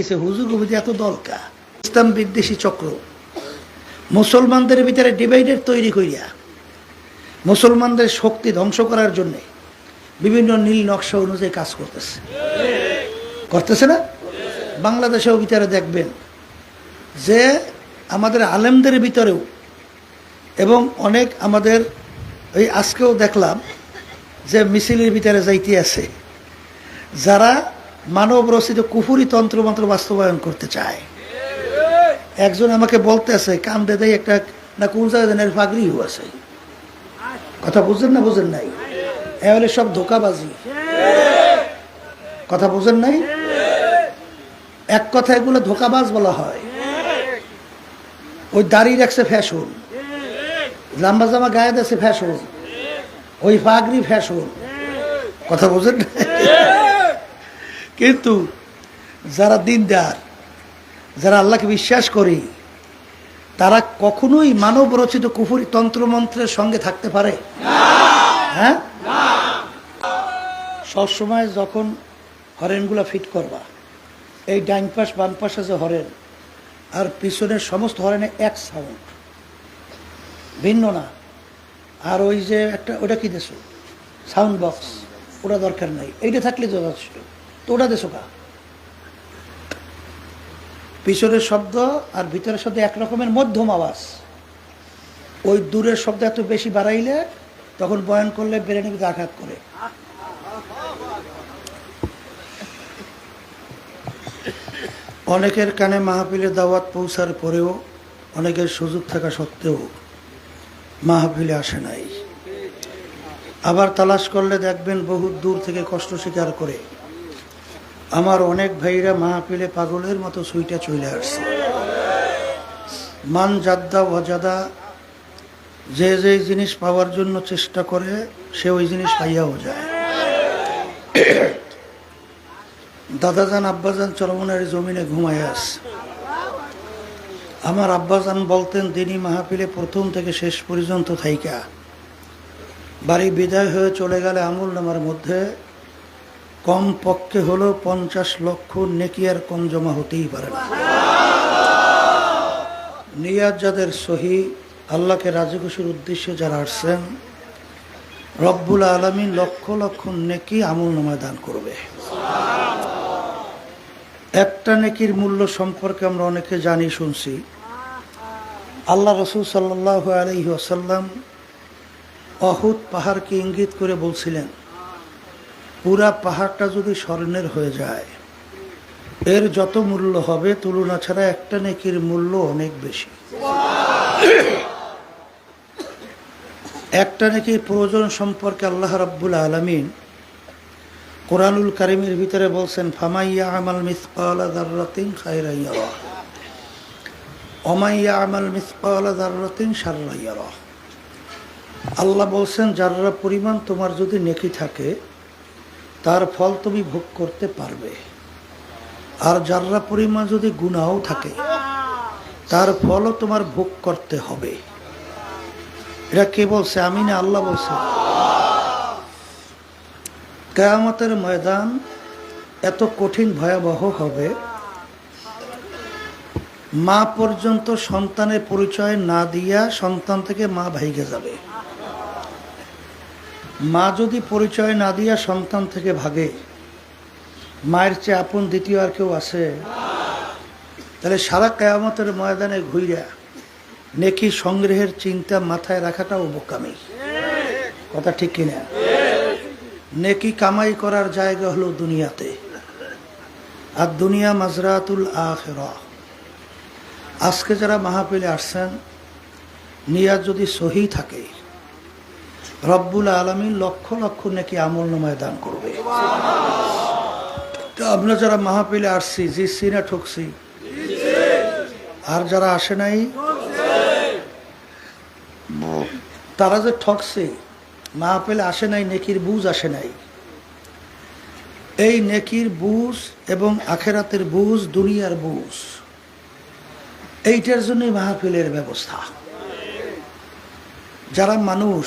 এসে হুজুর হুজুর, এত দলকা ইসলাম বিদ্বেষী চক্র। মুসলমানদের ভিতরে ডিভাইডেড তৈরি করিয়া মুসলমানদের শক্তি ধ্বংস করার জন্য বিভিন্ন নীল নকশা অনুযায়ী কাজ করতেছে। করতেছে না? বাংলাদেশেও ভিতরে দেখবেন যে আমাদের আলেমদের ভিতরেও এবং অনেক আমাদের ওই আজকেও দেখলাম যে মিছিলের ভিতরে যাইতে আছে। যারা মানব রচিত কুফুরি তন্ত্র তন্ত্রমন্ত্র বাস্তবায়ন করতে চায়। একজন আমাকে বলতে আছে কান্দে দেয় একটা, না কোন জায়গায় আছে। কথা বুঝেন না বুঝেন নাই? এ হলে সব ধোকাবাজি। কথা বুঝেন নাই? এক কথা এগুলো ধোকাবাজ বলা হয়। ওই দাড়ি রাখছে ফ্যাশন। লাম্বা জামা গায়ে দিয়েছে ফ্যাশন। ওই ফাগরি ফ্যাশন। কথা বুঝেন? কিন্তু যারা দিনদার, যারা আল্লাহকে বিশ্বাস করে, তারা কখনোই মানব রচিত কুফুরি তন্ত্রমন্ত্রের সঙ্গে থাকতে পারে? হ্যাঁ? সবসময় যখন হরেনগুলো ফিট করবা, এই ডাইন পাশ, বাম পাশে যে হরেন, আর পিছনের সমস্ত হরেনে এক সাউন্ড। ভিন্ন না। আর ওই যে একটা, ওটা কি দেশো সাউন্ড বক্স, ওটা দরকার নাই। এইটা থাকলে যথেষ্ট। ওটা দেশো পিছনের শব্দ আর ভিতরের শব্দ একরকমের মধ্যম আওয়াজ। ওই দূরের শব্দ এত বেশি বাড়াইলে তখন বয়ান করলে ব্রেনে কিন্তু আঘাত করে। অনেকের কানে মাহফিলে দাওয়াত পৌঁছার পরেও অনেকের সুযোগ থাকা সত্ত্বেও মাহফিলে আসে নাই। আবার তালাশ করলে দেখবেন বহু দূর থেকে কষ্ট স্বীকার করে। আমার অনেক ভাইরা মাহফিলে পাগলের মতো সুইটা চলে আসছে। মান জাদ্দা ওয়াজাদা যে যে জিনিস পাওয়ার জন্য চেষ্টা করে, সে ওই জিনিস পাইয়াও যায়। দাদাজান, আব্বাজান চরমনের জমিনে ঘুমায় আস আমার আব্বাজান বলতেন, দিনী মাহফিলে প্রথম থেকে শেষ পর্যন্ত থাইকা। বাড়ি বিদায় হয়ে চলে গেলে আমুল নামার মধ্যে কম পক্ষে হলো পঞ্চাশ লক্ষ নেকি আর কম জমা হতেই পারে না। নিয়াজ যাদের সহি, আল্লাহকে রাজি খুশির উদ্দেশ্যে যারা আসছেন, রব্বুল আলমী লক্ষ লক্ষ নেকি আমল নামায় দান করবে। একটা নেকির মূল্য সম্পর্কে আমরা অনেকে জানি, শুনছি। আল্লাহ রসুল সাল্লাহ আলহি আসাল্লাম অহুদ পাহাড়কে ইঙ্গিত করে বলছিলেন পুরা পাহাড়টা যদি স্বর্ণের হয়ে যায়, এর যত মূল্য হবে, তুলনা ছাড়া একটা নেকির মূল্য অনেক বেশি। একটা নেকির প্রয়োজন সম্পর্কে আল্লাহ রাব্বুল আলমিন কোরআনুল কারিমের ভিতরে বলছেন ফামাইয়া আমাল মিসকালা অমাইয়া আমাল মিসকালা দাররাতিন আল্লাহ বলছেন যারা পরিমাণ তোমার যদি নেকি থাকে তার ফল তুমি ভোগ করতে পারবে। আর যাররা পরিমাণ যদি গুণাও থাকে, তার ফলও তোমার ভোগ করতে হবে। এটা কে বলছে? আমি না আল্লাহ বলছে। কেয়ামতের ময়দান এত কঠিন ভয়াবহ হবে। মা পর্যন্ত সন্তানের পরিচয় না দিয়া সন্তান থেকে মা ভাইগে যাবে। মা যদি পরিচয় না দিয়া সন্তান থেকে ভাগে, মায়ের চেয়ে আপন দ্বিতীয় আর কেউ আছে? তাহলে সারা কেয়ামতের ময়দানে ঘুইরা নেকি সংগ্রহের চিন্তা মাথায় রাখাটাও বোকামি। কথা ঠিক কিনা? নেকি কামাই করার জায়গা হলো দুনিয়াতে। আর দুনিয়া মাজরাতুল আখেরা। আজকে যারা মাহফিলে আসছেন, নিয়াজ যদি সহি থাকে রব্বুল আলমী লক্ষ লক্ষ নাকি আমল নামায় দান করবে। তো আমরা যারা মাহাপিলে আসছি জিতছি না ঠকছি? আর যারা আসে নাই? তারা যে ঠকছে, মাহফিলে আসে নাই, নেকির বুঝ আসে নাই। এই নেকির বুঝ এবং আখেরাতের বুঝ, দুনিয়ার বুঝ, এইটার জন্যই মাহফিলের ব্যবস্থা। যারা মানুষ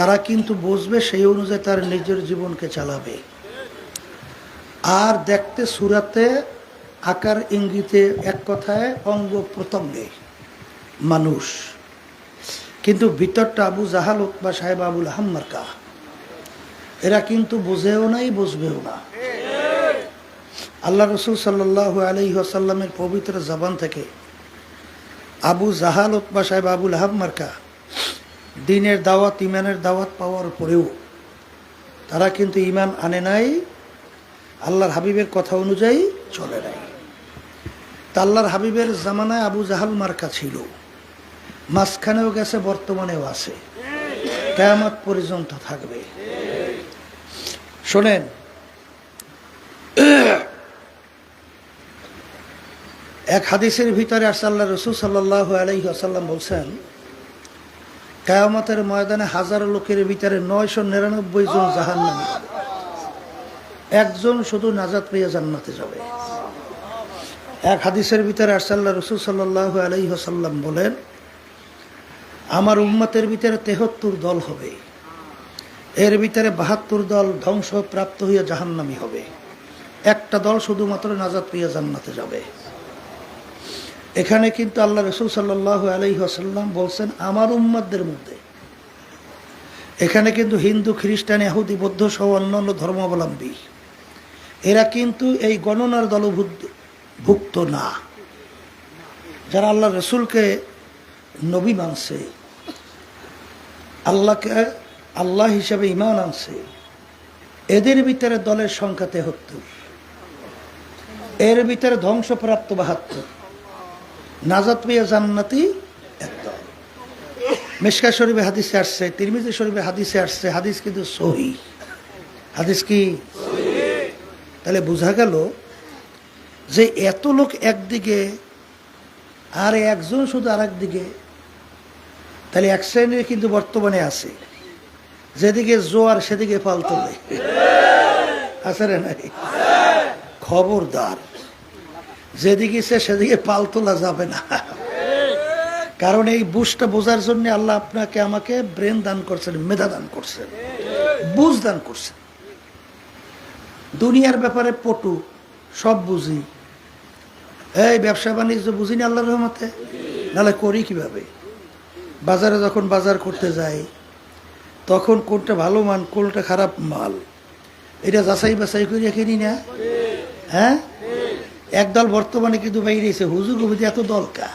তারা কিন্তু বুঝবে সেই অনুযায়ী তার নিজের জীবনকে চালাবে। আর দেখতে সুরাতে আকার ইঙ্গিতে এক কথায় অঙ্গ প্রত্যঙ্গে মানুষ। কিন্তু ভিতরটা আবু জাহাল বা সাহেব আবুল আহম্মার্কা এরা কিন্তু বোঝেও নাই, বুঝবেও না। আল্লাহ রসুল সাল্লাহ আলহি আসাল্লামের পবিত্র জবান থেকে আবু জাহাল বা সাহেব আবুল আহম্মার্কা দিনের দাওয়াত ইমানের দাওয়াত পাওয়ার পরেও তারা কিন্তু ইমান আনে নাই, আল্লাহর হাবিবের কথা অনুযায়ী চলে নাই। আল্লাহর হাবিবের জামানায় আবু জাহাল মার্কা ছিল, মাঝখানেও গেছে, বর্তমানেও আছে। কেয়ামত পর্যন্ত থাকবে। শোনেন, এক হাদিসের ভিতরে আসে আল্লাহ রসুল সাল্লাহ আলহি আসাল্লাম বলছেন কেয়ামতের ময়দানে হাজার লোকের ভিতরে নয়শো নিরানব্বই জন জাহান একজন শুধু নাজাত পেয়ে জান্নাতে যাবে। এক হাদিসের ভিতরে আরসাল্লাহ রসুল সাল্লাহ আলহি আসাল্লাম বলেন আমার উম্মতের ভিতরে তেহত্তর দল হবে। এর ভিতরে বাহাত্তর দল ধ্বংসপ্রাপ্ত হইয়া জাহান্নামি হবে। একটা দল শুধুমাত্র নাজাত পেয়ে জান্নাতে যাবে। এখানে কিন্তু আল্লাহ রসুল সাল্লাহ আলহিহাসাল্লাম বলছেন, আমার উম্মাদদের মধ্যে। এখানে কিন্তু হিন্দু, খ্রিস্টান এহুদি বৌদ্ধ সহ অন্যান্য ধর্মাবলম্বী, এরা কিন্তু এই গণনার দলভুক্ত না। যারা আল্লাহ রসুলকে নবী মানছে, আল্লাহকে, আল্লাহ হিসাবে ইমান আনছে, এদের ভিতরে দলের সংখ্যা তেহত্তর। এর ভিতরে ধ্বংসপ্রাপ্ত বাহাত্তর। নাজাত পেয়ে জান্নাতি একদল। মেশকা শরীফে হাদিসে আসছে, তিরমিজি শরীফে হাদিসে আসছে, হাদিস কিন্তু সহি। হাদিস কি? তাহলে বোঝা গেল যে এত লোক একদিকে আর একজন শুধু আর একদিকে তাহলে এক শ্রেণির কিন্তু বর্তমানে আছে। যেদিকে জোয়ার, সেদিকে পাল তোলে। আছে নাই? খবরদার। যেদিকে সে সেদিকে পাল তোলা যাবে না। কারণ এই বুঝটা বোঝার জন্য আল্লাহ আপনাকে আমাকে ব্রেন দান করছেন, মেধা দান করছেন, বুঝ দান করছেন। দুনিয়ার ব্যাপারে পটু, সব বুঝি। এই ব্যবসা বাণিজ্য বুঝি না আল্লাহর রহমতে? নাহলে করি কীভাবে? বাজারে যখন বাজার করতে যাই, তখন কোনটা ভালো মান, কোনটা খারাপ মাল, এটা যাচাই বাছাই করিয়া কিনি না? হ্যাঁ? একদল বর্তমানে কিন্তু বাইরেছে হুজুর কবিতা এত দলকা